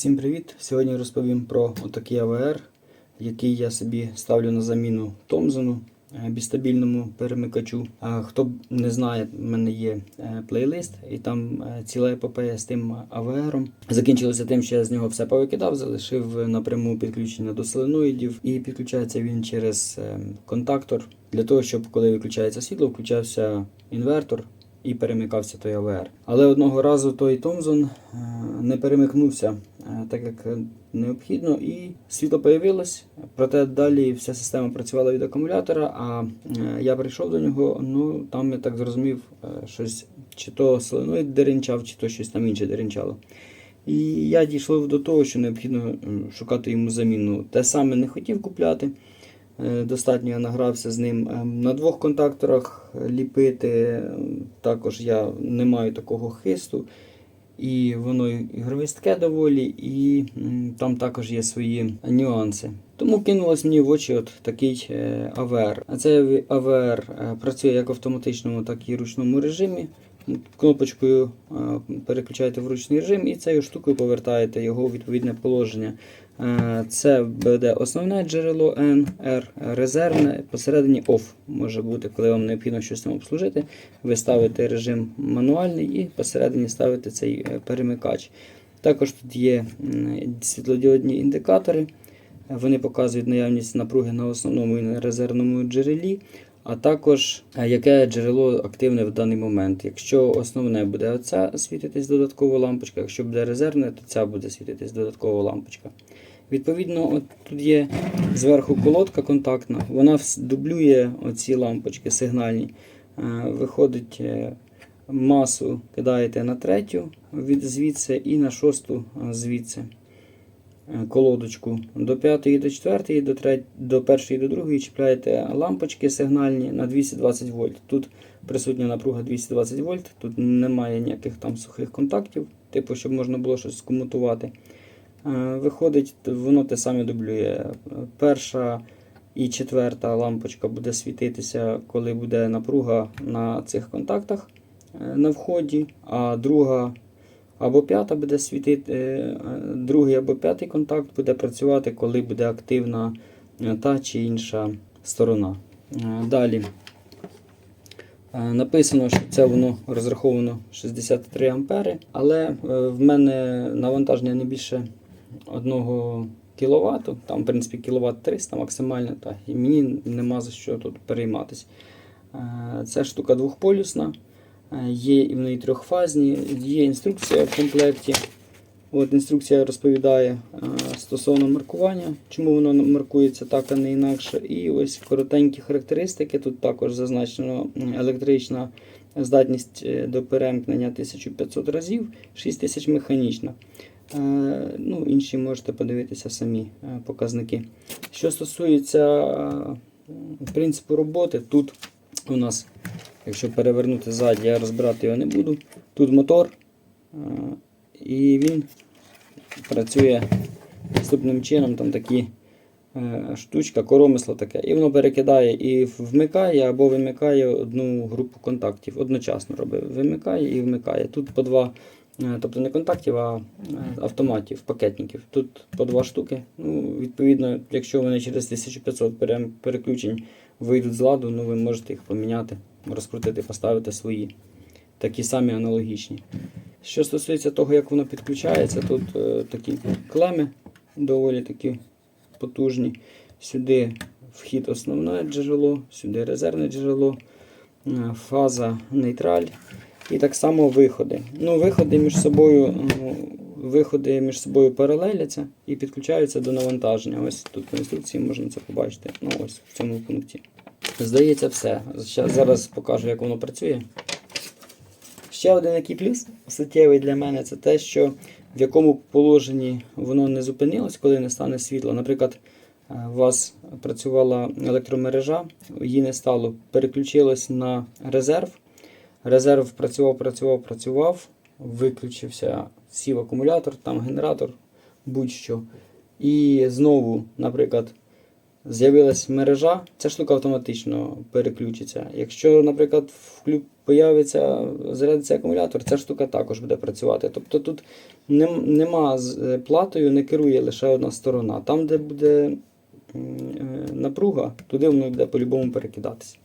Всім привіт! Сьогодні розповім про отакий АВР, який я собі ставлю на заміну Томзону е, бістабільному перемикачу. А хто не знає, в мене є е, плейлист, і там е, ціла епопея з тим АВРом. Закінчилося тим, що я з нього все повикидав, залишив напряму підключення до соленоїдів, і підключається він через контактор для того, щоб коли виключається світло, включався інвертор і перемикався той АВР. Але одного разу той Томзон не перемикнувся так, як е, необхідно, і світло появилось. Проте далі вся система працювала від акумулятора. А е, я прийшов до нього. Ну там я так зрозумів, е, щось чи то соленоїд деренчав, чи то щось там інше деренчало. І я дійшов до того, що необхідно шукати йому заміну. Те саме не хотів купляти. Е, Достатньо я награвся з ним ем, на двох контакторах е, ліпити. Також я не маю такого хисту. І воно і гровістке доволі, і там також є свої нюанси. Тому кинулось мені в очі от такий е, АВР. А цей АВР е, працює як в автоматичному, так і ручному режимі. Кнопочкою е, переключаєте в ручний режим і цією штукою повертаєте його у відповідне положення. Е, Це буде основне джерело N, R, резервне, посередині OFF може бути, коли вам необхідно щось там обслужити. Ви ставите режим мануальний і посередині ставите цей е, перемикач. Також тут є світлодіодні індикатори. Вони показують наявність напруги на основному і на резервному джерелі, а також яке джерело активне в даний момент. Якщо основне буде оця світитись додаткова лампочка, якщо буде резервне, то ця буде світитись додаткова лампочка. Відповідно, от тут є зверху колодка контактна, вона дублює оці лампочки сигнальні. Е, Виходить е, масу, кидаєте на третю від звідси і на шосту е, звідси колодочку. До п'ятої, до четвертої, до, треть... до першої, до другої чіпляєте лампочки сигнальні на 220 вольт. Тут присутня напруга 220 вольт, тут немає ніяких там сухих контактів, типу, щоб можна було щось скомутувати. Е, Виходить, воно те саме дублює. Перша і четверта лампочка буде світитися, коли буде напруга на цих контактах е, на вході, а друга або п'ята буде світити, е, другий або п'ятий контакт буде працювати, коли буде активна е, та чи інша сторона. Е, Далі. Написано, що це воно розраховано 63 ампери, але в мене навантаження не більше 1 кВт, там, в принципі, кВт 300 максимально, та, і мені нема за що тут перейматися. Е, Ця штука двохполюсна, є і в неї трьохфазні, є інструкція в комплекті. От інструкція розповідає е, стосовно маркування, чому воно маркується так, а не інакше. І ось коротенькі характеристики. Тут також зазначено електрична здатність е, до перемкнення 1500 разів, 6000 механічна. Е, Ну, інші можете подивитися самі е, показники. Що стосується е, принципу роботи, тут у нас, якщо перевернути ззаді, я розбирати його не буду. Тут мотор. е, і він працює наступним чином, там такі е, штучка, коромисло таке. І воно перекидає і вмикає або вимикає одну групу контактів. Одночасно робить. Вимикає і вмикає. Тут по два, е, тобто не контактів, а автоматів, пакетників. Тут по два штуки. Ну, відповідно, якщо вони через 1500 переключень вийдуть з ладу, ну ви можете їх поміняти, розкрутити, поставити свої. Такі самі аналогічні. Що стосується того, як воно підключається, тут е, такі клеми доволі такі потужні. Сюди вхід основне джерело, сюди резервне джерело, е, фаза нейтраль. І так само виходи. Ну, виходи між собою, ну, виходи між собою паралеляться і підключаються до навантаження. Ось тут в інструкції можна це побачити. Ну, ось в цьому пункті. Здається, все. Зараз покажу, як воно працює. Ще один який плюс суттєвий для мене це те, що в якому положенні воно не зупинилось, коли не стане світло. Наприклад, е, у вас працювала електромережа, її не стало, переключилось на резерв. Резерв працював, працював, працював, виключився, сів акумулятор, там генератор, будь-що. І знову, наприклад, з'явилась мережа, ця штука автоматично переключиться. Якщо, наприклад, появиться, зарядиться акумулятор, ця штука також буде працювати. Тобто тут нем- нема з е, платою, не керує лише одна сторона. Там, де буде е, напруга, туди воно буде по-любому перекидатися.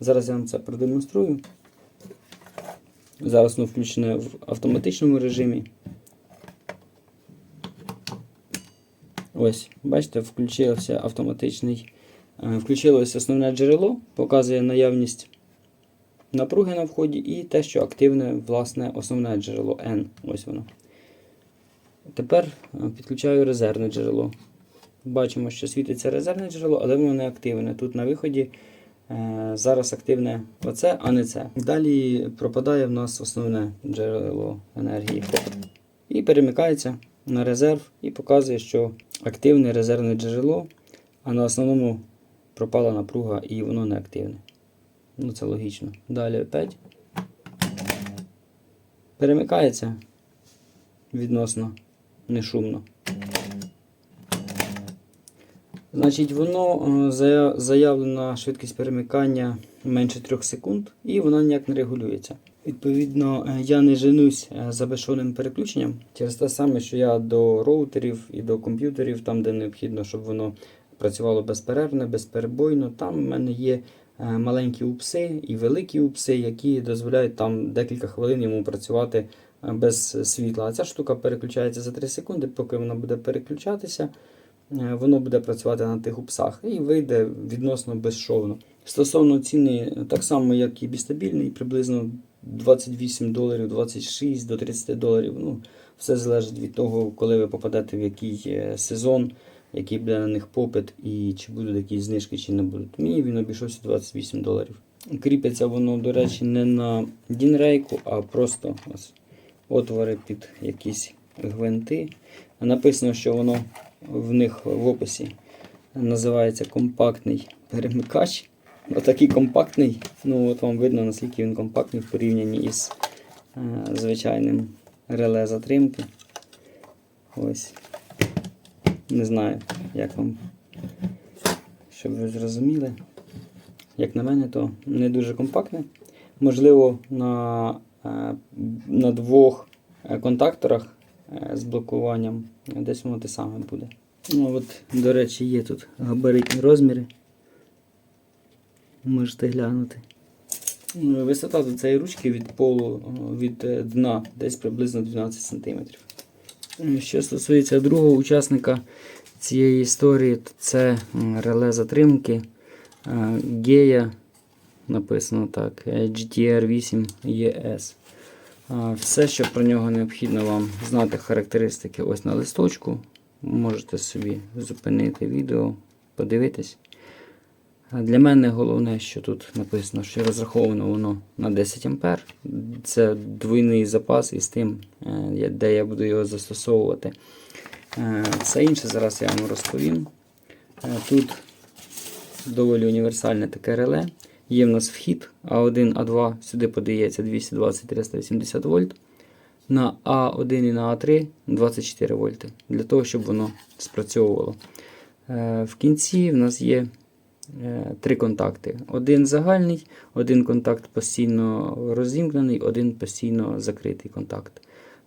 Зараз я вам це продемонструю. Зараз воно включене в автоматичному режимі. Ось, бачите, включився автоматичний. е, Включилось основне джерело, показує наявність напруги на вході і те, що активне власне основне джерело N. Ось воно. Тепер е, підключаю резервне джерело. Бачимо, що світиться резервне джерело, але воно не активне. Тут на виході е, зараз активне оце, а не це. Далі пропадає в нас основне джерело енергії. І перемикається на резерв і показує, що активне резервне джерело, а на основному пропала напруга і воно не активне. Ну, це логічно. Далі опять. Перемикається відносно нешумно. Значить, воно е, зая- заявлена швидкість перемикання менше 3 секунд, і вона ніяк не регулюється. Відповідно, е, я не женусь е, за безшовним переключенням через те саме, що я до роутерів і до комп'ютерів, там, де необхідно, щоб воно працювало безперервно, безперебойно. Там в мене є е, маленькі упси і великі упси, які дозволяють там декілька хвилин йому працювати без світла. А ця штука переключається за 3 секунди, поки вона буде переключатися. Воно буде працювати на тих упсах і вийде відносно безшовно. Стосовно ціни, так само, як і бістабільний, приблизно 28 доларів, 26 до 30 доларів. Ну, все залежить від того, коли ви попадете в який е, сезон, який буде на них попит і чи будуть якісь знижки, чи не будуть. Мені він обійшовся 28 доларів. Кріпиться воно, до речі, не на дінрейку, а просто ось отвори під якісь гвинти. Написано, що воно в них в описі називається компактний перемикач. Отакий компактний. Ну, от вам видно, наскільки він компактний в порівнянні із е, звичайним реле затримки. Ось. Не знаю, як вам, щоб ви зрозуміли. Як на мене, то не дуже компактне. Можливо, на, е, на двох е, контакторах е, з блокуванням десь воно те саме буде. Ну, от, до речі, є тут габаритні розміри. Можете глянути. Ну, Висота до цієї ручки від полу від е, дна десь приблизно 12 см. Що стосується другого учасника цієї історії, то це реле затримки е, Гея, написано так, е, GTR 8 ES. Все, що про нього необхідно вам знати характеристики ось на листочку. Можете собі зупинити відео, подивитись. Для мене головне, що тут написано, що розраховано воно на 10 А. Це двойний запас із тим, е, де я буду його застосовувати. Е, Все інше зараз я вам розповім. Е, Тут доволі універсальне таке реле. Є в нас вхід А1, А2, сюди подається 220-380 вольт. На А1 і на А3 24 вольти. Для того, щоб воно спрацьовувало. В кінці в нас є три контакти. Один загальний, один контакт постійно розімкнений, один постійно закритий контакт.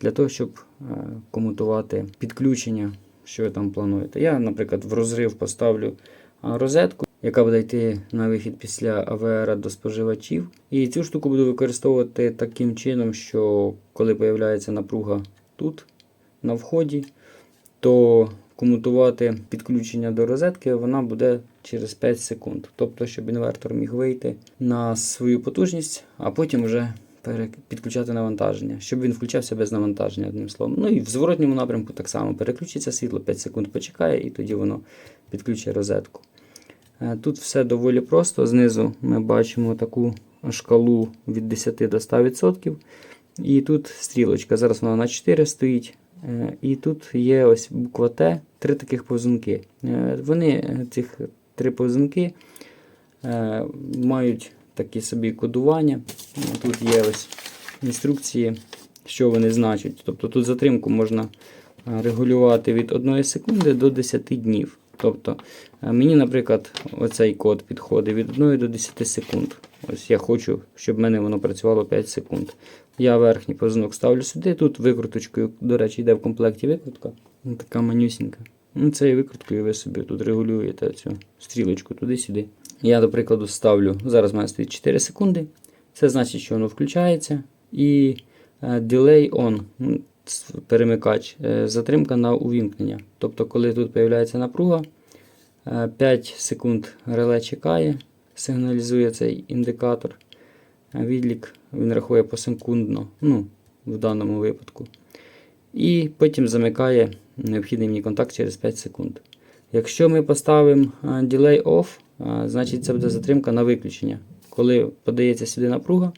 Для того, щоб е, комутувати підключення, що ви там плануєте. Я, наприклад, в розрив поставлю розетку, яка буде йти на вихід після АВР до споживачів. І цю штуку буду використовувати таким чином, що коли з'являється напруга тут, на вході, то комутувати підключення до розетки вона буде через 5 секунд. Тобто, щоб інвертор міг вийти на свою потужність, а потім вже підключати навантаження, щоб він включався без навантаження, одним словом. Ну і в зворотньому напрямку так само переключиться світло, 5 секунд почекає, і тоді воно підключить розетку. Е, Тут все доволі просто. Знизу ми бачимо таку шкалу від 10 до 100%. І тут стрілочка. Зараз вона на 4 стоїть. Е, І тут є ось буква Т, три таких повзунки. Е, Вони, е, цих три повзунки, мають такі собі кодування. Тут є ось інструкції, що вони значать. Тобто тут затримку можна регулювати від 1 секунди до 10 днів. Тобто мені, наприклад, оцей код підходить від 1 до 10 секунд. Ось я хочу, щоб в мене воно працювало 5 секунд. Я верхній позунок ставлю сюди. Тут викруточкою, до речі, йде в комплекті викрутка. Ну, Така манюсінька. Ну, цією викруткою ви собі тут регулюєте цю стрілочку туди-сюди. Я, до прикладу, ставлю. Зараз в мене стоїть 4 секунди. Це значить, що воно включається. І е, delay on, ну, перемикач, е, затримка на увімкнення. Тобто, коли тут з'являється напруга, е, 5 секунд реле чекає, сигналізує цей індикатор. Відлік він рахує посекундно, ну, в даному випадку. І потім замикає необхідний мені контакт через 5 секунд. Якщо ми поставимо delay off, значить це буде затримка на виключення. Коли подається сюди напруга,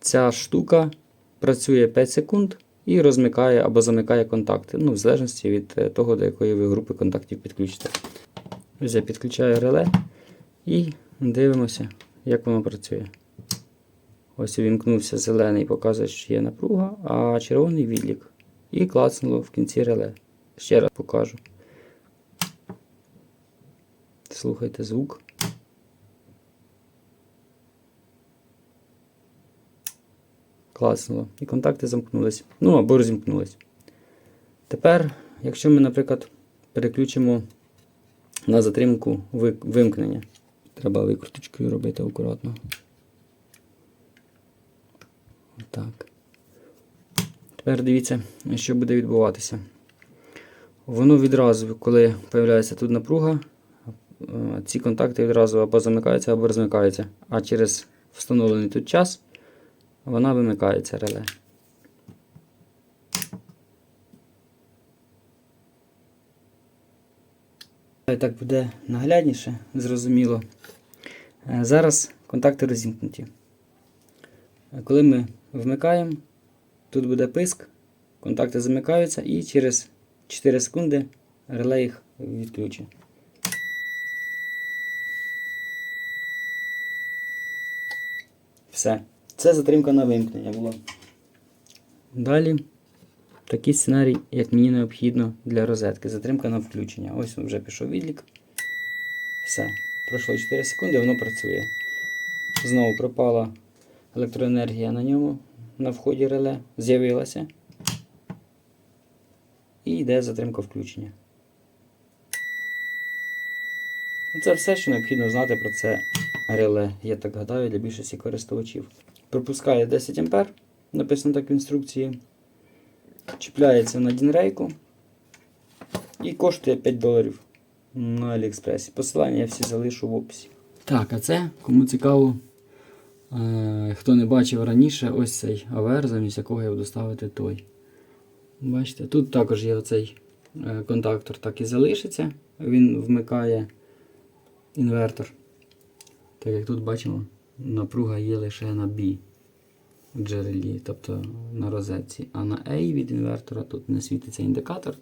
ця штука працює 5 секунд і розмикає або замикає контакти, ну, в залежності від е, того, до якої ви групи контактів підключите. Я підключаю реле і дивимося, як воно працює. Ось увімкнувся зелений, показує, що є напруга, а червоний відлік. І клацнуло в кінці реле. Ще раз покажу. Слухайте звук. Клацнуло. І контакти замкнулись. Ну або розімкнулись. Тепер, якщо ми, наприклад, переключимо на затримку вимкнення. Треба викруточкою робити акуратно. Так. Тепер дивіться, що буде відбуватися. Воно відразу, коли з'являється тут напруга, е, ці контакти відразу або замикаються, або розмикаються. А через встановлений тут час вона вимикається реле. Так буде наглядніше, зрозуміло. Е, Зараз контакти розімкнуті. Е, Коли ми вмикаємо, тут буде писк, контакти замикаються і через 4 секунди реле їх відключить. Все. Це затримка на вимкнення була. Далі такий сценарій, як мені необхідно для розетки. Затримка на включення. Ось вже пішов відлік. Все. Пройшло 4 секунди, воно працює. Знову пропала електроенергія на ньому на вході реле. З'явилася. І йде затримка включення. Це все, що необхідно знати про це реле, я так гадаю, для більшості користувачів. Пропускає 10 А, написано так в інструкції. Чіпляється на дінрейку і коштує 5 доларів на Аліекспресі. Посилання я всі залишу в описі. Так, а це, кому цікаво, е, хто не бачив раніше, ось цей АВР, замість якого я буду ставити той. Бачите, тут також є оцей е, контактор, так і залишиться. Він вмикає інвертор. Так як тут бачимо, напруга є лише на B джерелі, тобто на розетці. А на A від інвертора тут не світиться індикатор.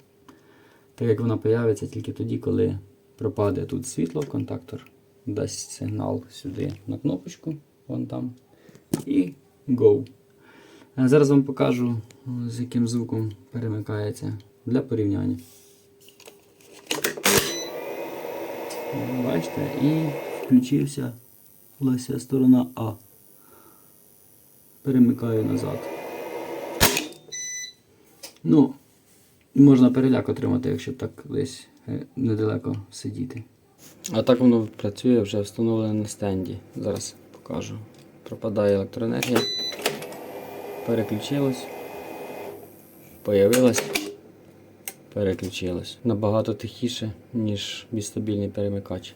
Так як вона появиться тільки тоді, коли пропаде тут світло, контактор дасть сигнал сюди на кнопочку, вон там. І Go. Зараз вам покажу, з яким звуком перемикається для порівняння. Бачите, і включився лося сторона А. Перемикаю назад. Ну, можна переляк отримати, якщо так десь е, недалеко сидіти. А так воно працює вже встановлене на стенді. Зараз покажу. Пропадає електроенергія. Переключилось. Появилось. Переключилось. Набагато тихіше, ніж бістабільний перемикач.